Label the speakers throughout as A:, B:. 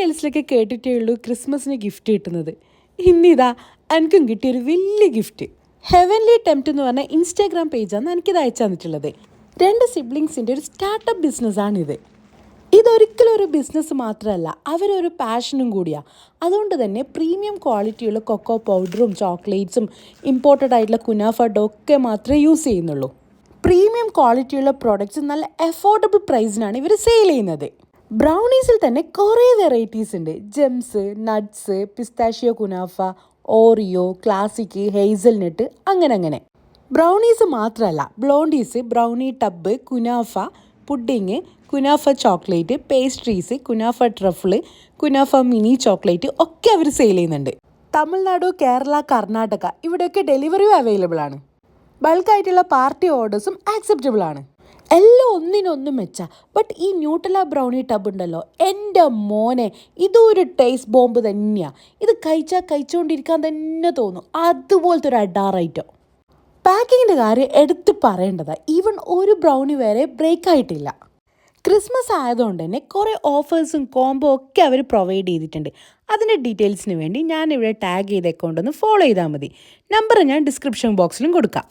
A: ടെയിൽസിലൊക്കെ കേട്ടിട്ടേ ഉള്ളൂ ക്രിസ്മസിന് ഗിഫ്റ്റ് കിട്ടുന്നത്. ഇന്നിതാ എനിക്കും കിട്ടിയൊരു വലിയ ഗിഫ്റ്റ് ഹെവൻലി ടെംപ്റ്റ് എന്ന് പറഞ്ഞ ഇൻസ്റ്റാഗ്രാം പേജാണ് എനിക്കിത് അയച്ചു തന്നിട്ടുള്ളത്. രണ്ട് സിബ്ലിങ്സിന്റെ ഒരു സ്റ്റാർട്ടപ്പ് ബിസിനസ്സാണിത് ഇതൊരിക്കലും ഒരു ബിസിനസ് മാത്രമല്ല അവരൊരു പാഷനും കൂടിയാണ് അതുകൊണ്ട് തന്നെ പ്രീമിയം ക്വാളിറ്റിയുള്ള കൊക്കോ പൗഡറും ചോക്ലേറ്റ്സും ഇമ്പോർട്ടഡ് ആയിട്ടുള്ള കുനാഫഡോ ഒക്കെ മാത്രമേ യൂസ് ചെയ്യുന്നുള്ളൂ. പ്രീമിയം ക്വാളിറ്റിയുള്ള പ്രോഡക്റ്റ്സ് നല്ല അഫോർഡബിൾ പ്രൈസിനാണ് ഇവർ സെയിൽ ചെയ്യുന്നത്. ബ്രൗണീസിൽ തന്നെ കുറേ വെറൈറ്റീസ് ഉണ്ട്. ജെംസ് നട്ട്സ് പിസ്താഷിയോ കുനാഫ ഓറിയോ ക്ലാസിക് ഹെയ്സൽനട്ട് അങ്ങനെ അങ്ങനെ. ബ്രൗണീസ് മാത്രമല്ല ബ്ലോണ്ടീസ് ബ്രൗണി ടബ് കുനാഫ പുഡിങ് കുനാഫ ചോക്ലേറ്റ് പേസ്ട്രീസ് കുനാഫ ട്രഫിൾ കുനാഫ മിനി ചോക്ലേറ്റ് ഒക്കെ അവർ സെയിൽ ചെയ്യുന്നുണ്ട്. തമിഴ്നാട് കേരള കർണാടക ഇവിടെയൊക്കെ ഡെലിവറിയും അവൈലബിൾ ആണ്. ബൾക്കായിട്ടുള്ള പാർട്ടി ഓർഡേഴ്സും ആക്സെപ്റ്റബിൾ ആണ്. എല്ലാം ഒന്നിനൊന്നും മെച്ച. ബട്ട് ഈ ന്യൂട്ടല ബ്രൗണി ടബ് ഉണ്ടല്ലോ എന്റെ മോനെ ഇതൊരു ടേസ്റ്റ് ബോംബ് തന്നെയാണ് ഇത് കഴിച്ചാൽ കഴിച്ചുകൊണ്ടിരിക്കാൻ തന്നെ തോന്നും. അതുപോലത്തെ ഒരു ഐറ്റം പാക്കിങ്ങിന്റെ കാര്യം എടുത്ത് പറയേണ്ടത്. ഈവൻ ഒരു ബ്രൗണി വരെ ബ്രേക്ക് ആയിട്ടില്ല. ക്രിസ്മസ് ആയതുകൊണ്ട് തന്നെ കുറേ ഓഫേഴ്സും കോംബോ ഒക്കെ അവർ പ്രൊവൈഡ് ചെയ്തിട്ടുണ്ട്. അതിന്റെ ഡീറ്റെയിൽസിന് വേണ്ടി ഞാനിവിടെ ടാഗ് ചെയ്ത അക്കൗണ്ട് ഒന്ന് ഫോളോ ചെയ്താൽ മതി. നമ്പർ ഞാൻ ഡിസ്ക്രിപ്ഷൻ ബോക്സിലും കൊടുക്കാം.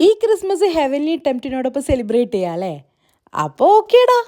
A: ഈ ക്രിസ്മസ് ഹെവൻലി ടെംപ്റ്റിനോടൊപ്പം സെലിബ്രേറ്റ് ചെയ്യാം അല്ലേ? അപ്പോൾ ഓക്കേടാ